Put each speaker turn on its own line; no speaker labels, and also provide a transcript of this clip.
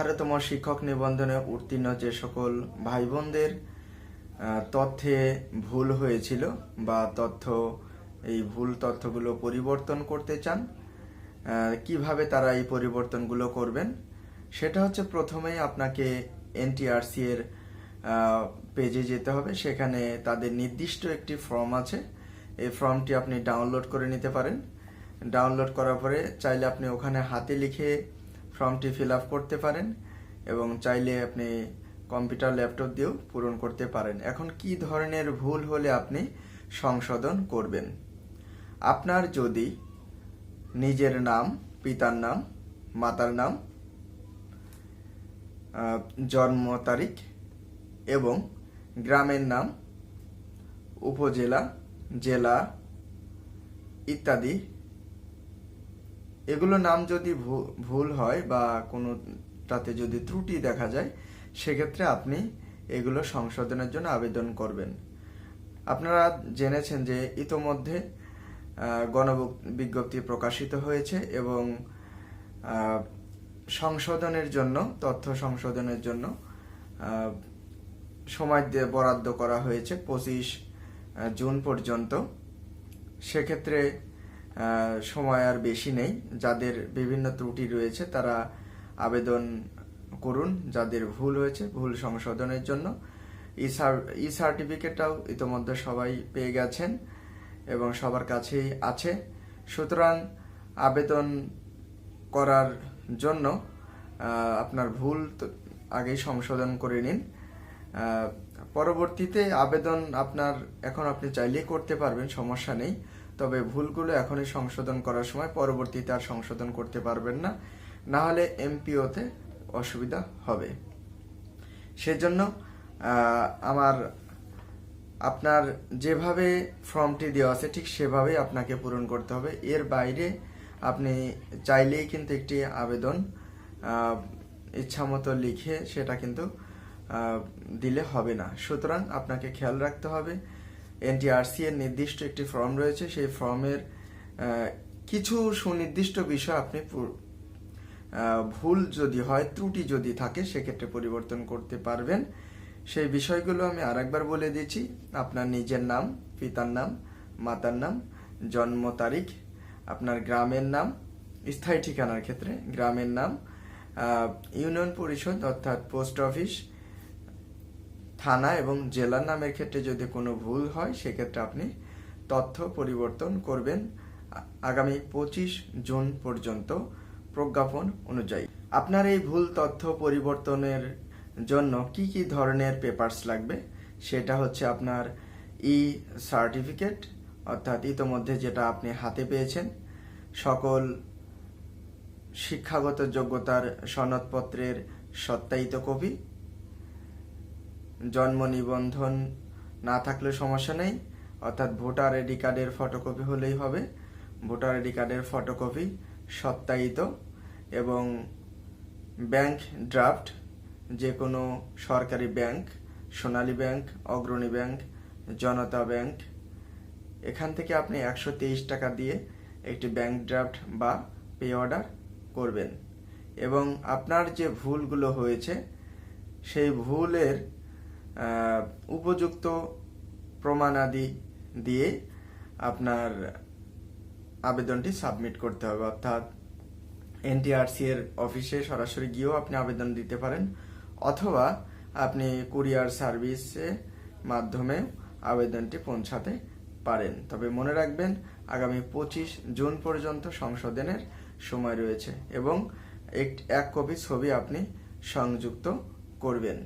আঠারোতম শিক্ষক নিবন্ধনে উত্তীর্ণ যে সকল ভাই বোনদের তথ্যে ভুল হয়েছিল বা তথ্য, এই ভুল তথ্যগুলো পরিবর্তন করতে চান কীভাবে তারা এই পরিবর্তনগুলো করবেন, সেটা হচ্ছে প্রথমেই আপনাকে এনটিআরসি এর পেজে যেতে হবে। সেখানে তাদের নির্দিষ্ট একটি ফর্ম আছে। এই ফর্মটি আপনি ডাউনলোড করে নিতে পারেন। ডাউনলোড করার পরে চাইলে আপনি ওখানে হাতে লিখে ফর্মটি ফিল আপ করতে পারেন এবং চাইলে আপনি কম্পিউটার ল্যাপটপ দিয়েও পূরণ করতে পারেন। এখন কি ধরনের ভুল হলে আপনি সংশোধন করবেন? আপনার যদি নিজের নাম, পিতার নাম, মাতার নাম জন্ম তারিখ এবং গ্রামের নাম, উপজেলা, জেলা ইত্যাদি এগুলো নাম যদি ভুল হয় বা কোনোটাতে যদি ত্রুটি দেখা যায় সেক্ষেত্রে আপনি এগুলো সংশোধনের জন্য আবেদন করবেন। আপনারা জেনেছেন যে ইতোমধ্যে আহ, গণবিজ্ঞপ্তি প্রকাশিত হয়েছে এবং সংশোধনের জন্য তথ্য সংশোধনের জন্য সময় বরাদ্দ করা হয়েছে পঁচিশ জুন পর্যন্ত। সেক্ষেত্রে সময় আর বেশি নেই। যাদের বিভিন্ন ত্রুটি রয়েছে, তারা আবেদন করুন। যাদের ভুল হয়েছে, ভুল সংশোধনের জন্য। ই সার- ই সার্টিফিকেটটাও ইতোমধ্যে সবাই পেয়ে গেছেন এবং সবার কাছেই আছে। সুতরাং আবেদন করার জন্য আপনার ভুল আগেই সংশোধন করে নিন। পরবর্তীতে আবেদন আপনার এখন আপনি চাইলেই করতে পারবেন, সমস্যা নেই। তবে ভুলগুলো এখনই সংশোধন করার সময় পরবর্তীতে আর সংশোধন করতে পারবেন না। না হলে এমপিওতে অসুবিধা হবে। সেজন্য আমার, আপনার যেভাবে ফর্মটি দেওয়া আছে, ঠিক সেভাবেই আপনাকে পূরণ করতে হবে। এর বাইরে আপনি চাইলেই কিন্তু একটি আবেদন ইচ্ছামতো লিখে সেটা কিন্তু দিলে হবে না। সুতরাং আপনাকে খেয়াল রাখতে হবে, এনটিআরসি এর নির্দিষ্ট একটি ফর্ম রয়েছে, সেই ফর্মের কিছু সুনির্দিষ্ট বিষয় আপনি ভুল যদি হয়, ত্রুটি যদি থাকে, সেক্ষেত্রে পরিবর্তন করতে পারবেন। সেই বিষয়গুলো আমি আরেকবার বলে দিচ্ছি। আপনার নিজের নাম, পিতার নাম, মাতার নাম, জন্ম তারিখ, আপনার গ্রামের নাম, স্থায়ী ঠিকানার ক্ষেত্রে গ্রামের নাম ইউনিয়ন পরিষদ অর্থাৎ পোস্ট অফিস থানা এবং জেলার নামের ক্ষেত্রে যদি কোনো ভুল হয়, সেক্ষেত্রে আপনি তথ্য পরিবর্তন করবেন আগামী পঁচিশ জুন পর্যন্ত প্রজ্ঞাপন অনুযায়ী। আপনার এই ভুল তথ্য পরিবর্তনের জন্য কি কি ধরনের পেপারস লাগবে? সেটা হচ্ছে আপনার ই সার্টিফিকেট অর্থাৎ ইতোমধ্যে যেটা আপনি হাতে পেয়েছেন, সকল শিক্ষাগত যোগ্যতার সনদপত্রের সত্যায়িত কপি জন্ম নিবন্ধন না থাকলে সমস্যা নেই। অর্থাৎ ভোটার আইডি কার্ডের ফটোকপি হলেই হবে। ভোটার আইডি কার্ডের ফটোকপি সত্যায়িত এবং ব্যাংক ড্রাফট যে কোনো সরকারি bank, Sonali bank, Agrani bank, Janata bank, এখান থেকে আপনি একশো তেইশ টাকা দিয়ে একটি ব্যাংক ড্রাফট বা পে অর্ডার করবেন। এবং আপনার যে ভুলগুলো হয়েছে, সেই ভুলের উপযুক্ত প্রমাণাদি দিয়ে আপনার আবেদনটি সাবমিট করতে হবে। অর্থাৎ এনটিআরসি এর অফিসে সরাসরি গিয়েও আপনি আবেদন দিতে পারেন অথবা আপনি কুরিয়ার সার্ভিসে মাধ্যমে আবেদনটি পৌঁছাতে পারেন। তবে মনে রাখবেন, আগামী পঁচিশ জুন পর্যন্ত সংশোধনের সময় রয়েছে এবং এক কপি ছবি আপনি সংযুক্ত করবেন।